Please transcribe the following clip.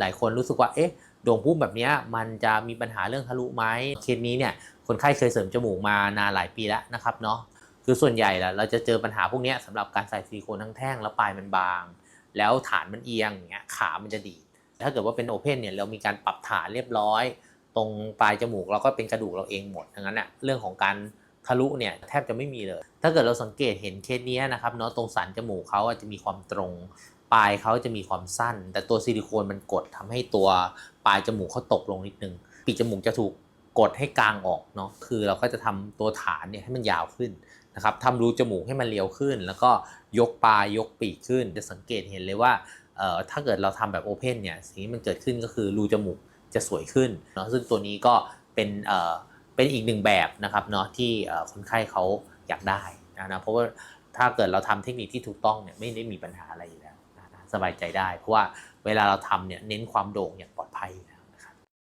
หลายคนรู้สึกว่าเอ๊ะโด่งพุ่งแบบนี้มันจะมีปัญหาเรื่องทะลุไหมเคสนี้เนี่ยคนไข้เคยเสริมจมูกมานานหลายปีแล้วนะครับเนาะคือส่วนใหญ่แล้วเราจะเจอปัญหาพวกนี้ยสำหรับการใส่ซิลิโคนทั้งแท่งแล้วปลายมันบาง แล้วฐานมันเอียงอย่างเงี้ยขามันจะดีถ้าเกิดว่าเป็นโอเพนเนี่ยเรามีการปรับฐานเรียบร้อย ตรงปลายจมูกเราก็เป็นกระดูกเราเองหมดดังนั้นเนี่ยเรื่องของการทะลุเนี่ยแทบจะไม่มีเลย ถ้าเกิดเราสังเกตเห็นเคสนี้นะครับเนาะตรงสันจมูกเขาอาจจะมีความตรง ปลายเขาจะมีความสั้น แต่ตัวซิลิโคนมันกดทำให้ตัวปลายจมูกเขาตกลงนิดนึงปีกจมูกจะถูกกดให้กลางออกเนาะคือเราก็จะทำตัวฐานเนี่ยให้มันยาวขึ้นนะครับทำรูจมูกให้มันเรียวขึ้น แล้วก็ยกปลายยกปีกขึ้น จะสังเกตเห็นเลยว่าเอ่อถ้าเกิดเราทำแบบโอเพนเนี่ยสิ่งที่มันเกิดขึ้นก็คือรูจมูกจะสวยขึ้นเนาะซึ่งตัวนี้ก็เป็นเอ่อเป็นอีกหนึ่งแบบนะครับเนาะที่คนไข้เขาอยากได้นะนะเพราะว่าถ้าเกิดเราทำเทคนิคที่ถูกต้องเนี่ยไม่ได้มีปัญหาอะไรอยู่แล้ว สบายใจได้ เพราะว่าเวลาเราทำเนี่ยเน้นความโด่งอย่างปลอดภัย